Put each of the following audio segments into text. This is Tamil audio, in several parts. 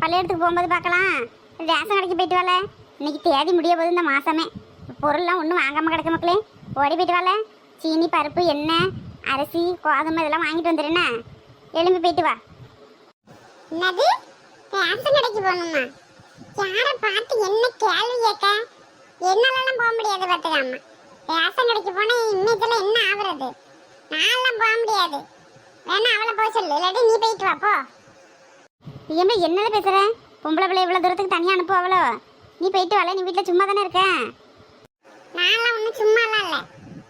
பள்ளியிடத்துக்கு போகும்போது பார்க்கலாம். ரேஷன் கடைக்கு போயிட்டு வரல இன்னைக்கு தேதி முடிய போது இந்த மாதமே பொருள்லாம் ஒன்றும் வாங்காம கிடக்க மக்களே. ஓடி போயிட்டு வரல சீனி பருப்பு எண்ணெய் அரிசி கோதுமை இதெல்லாம் வாங்கிட்டு வந்துடுறேண்ணே எலும்பி போயிட்டு வா. என்னது? ரேஷன் கடைக்கு போகணுமா? யாரை பார்த்து என்ன கேள்வி கேட்க? என்னாலலாம் போக முடியாது பார்த்துக்காம ரேஷன் கடைக்கு போனா இன்னைக்குல என்ன ஆகுறது? நான்லாம் போக முடியாது. வேணா அவளை போக சொல்லு. இல்லாட்டி நீ போயிட்டு வா போ. ஏம்மா என்னது பேசுற? பொம்பளை பிள்ளை இவ்வளோ தூரத்துக்கு தனியாக அனுப்புவாங்களோ நீ போயிட்டு வரல நீ வீட்டில் சும்மா தானே இருக்க? நான்லாம் ஒன்றும் சும்மாலாம் இல்லை.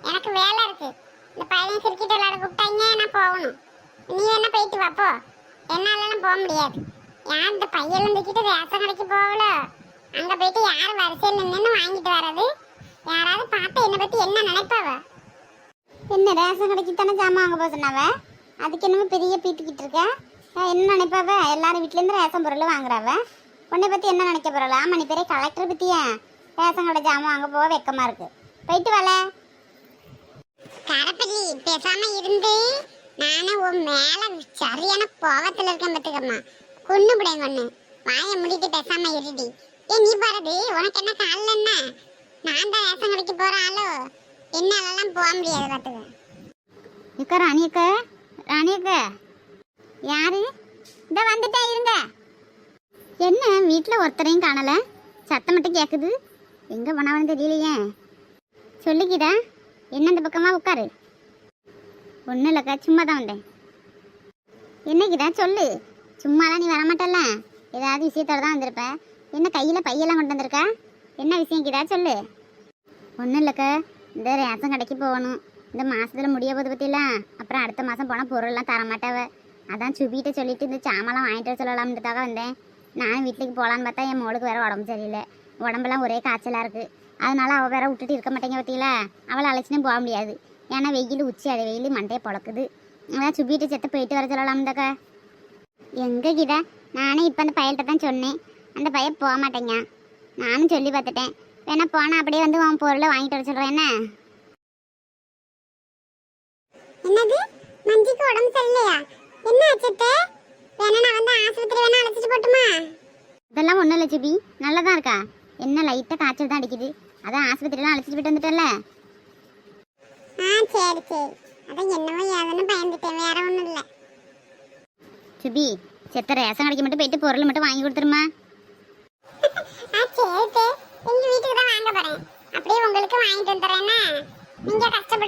எனக்கு வேலை இருக்கு. இந்த பையன் கிரிக்கெட் விளையாட கூப்பிட்டாங்க நான் போகணும். நீ வேணா போயிட்டு வா போ. என்னாலலாம் போக முடியாது. யார் இந்த பையன் தூக்கிட்டு ரேஷன் கடைக்கு போகல அங்கே போயிட்டு யார் வரிசையில் நின்று வாங்கிட்டு வர்றது? யாராவது பார்த்து என்னை பற்றி என்ன நினைப்பாவ? என்ன ரேஷன் கடைக்கு தானே ஜாமான் வாங்க போக சொன்னாவ? அதுக்கு என்னமோ பெரிய பீத்திக்கிட்டு இருக்க? அஹ் என்ன நினைப்பாவ? எல்லாரும் வீட்லேருந்து ரேஷன் பொருள் வாங்குறாவ? உன்னை பற்றி என்ன நினைக்க போறல ஆமா நீ பெரிய கலெக்டர் பற்றியா ரேஷன் கடை ஜாமான் வாங்க போக வெக்கமா இருக்கு. போயிட்டு வரல கரப்பள்ளி பேசாம இருந்து. நானும் உன் மேல சரியான கோவத்துல இருக்கேன் பத்துக்கம்மா. கொன்னு விடேன் கொன்னு. வாயை முடிட்டு பேசாம இருடி. ஏ நீ பாருது உனக்கு என்ன காலில் என்ன? நான் தான் ரேஷன் கடைக்கு போற ஆளோ? என்னாலலாம் போக முடியாது பார்த்துக்க இக்கா ராணி அக்கா. ராணி அக்கா. யாரு? இந்த வந்துட்டே இருங்க. என்ன வீட்டில் ஒருத்தரையும் காணலை? சத்தம் மட்டும் கேட்குது எங்கே போனவன்னு தெரியலையே. சொல்லிக்கிதா என்ன இந்த பக்கமாக உட்காரு? ஒன்றும் இல்லைக்கா சும்மா தான் வந்தேன் என்னைக்குதா சொல்லு. சும்மாலாம் நீ வரமாட்டல்ல? ஏதாவது விஷயத்தோட தான் வந்திருப்ப. என்ன கையில் பையெல்லாம் கொண்டு வந்திருக்கா? என்ன விஷயம் கிதா சொல்லு. ஒன்றும் இல்லைக்கா இந்த ரேஷன் கடைக்கு போகணும். இந்த மாதத்தில் முடிய போது பற்றிலாம் அப்புறம் அடுத்த மாதம் போனால் பொருள்லாம் தரமாட்டாவ. அதான் சுபிகிட்ட சொல்லிட்டு இந்த சாமான்லாம் வாங்கிட்டு வர சொல்லலாம்ன்றதுக்காக வந்தேன். நானும் வீட்டுக்கு போகலான்னு பார்த்தா என் மோளுக்கு வேற உடம்பு சரியில்லை. உடம்பெல்லாம் ஒரே காய்ச்சலாக இருக்கு. அதனால அவள் வேற விட்டுட்டு இருக்க மாட்டேங்க பார்த்தீங்களா அவளை அழைச்சின்னு போக முடியாது. ஏன்னா வெயில் உச்சி அது வெயில் மண்டையை பொழக்குது. அதான் சுபிகிட்ட செத்த போயிட்டு வர சொல்லலாம்தாக்கா எங்கே கிட்ட நானே இப்போ அந்த பையன்கிட்ட தான் சொன்னேன். அந்த பையன் போக மாட்டேங்க. நானும் சொல்லி பார்த்துட்டேன். வேணா போனால் அப்படியே வந்து உன் பொருளை வாங்கிட்டு வர சொல்கிறேன் என்ன? என்னது? மஞ்சிக்கு உடம்பு சரியில்லையா? என்ன ஆச்சத்தை வேணா நான் வந்து ஆஸ்பத்திரி வேணா அழைச்சிட்டு போட்டுமா? இதெல்லாம் ஒன்றும் இல்லை சிபி நல்லா தான் இருக்கா? என்ன லைட்டாக காய்ச்சல் தான் அடிக்குது. அதான் ஆஸ்பத்திரிலாம் அழைச்சிட்டு போயிட்டு வந்துட்டேன்ல. ஆ சரி சரி. அதான் என்னவோ ஏதுன்னு பயந்துட்டேன். வேற ஒன்றும் இல்லை. சிபி செத்த ரேஷன் கடைக்கு மட்டும் போயிட்டு பொருள் மட்டும் வாங்கி கொடுத்துருமா? சரி. எங்க வீட்டுக்கு தான் வாங்க போறேன். அப்படியே உங்களுக்கு வாங்கிட்டு வந்துடுறேன்னா நீங்க கஷ்டப்பட்டு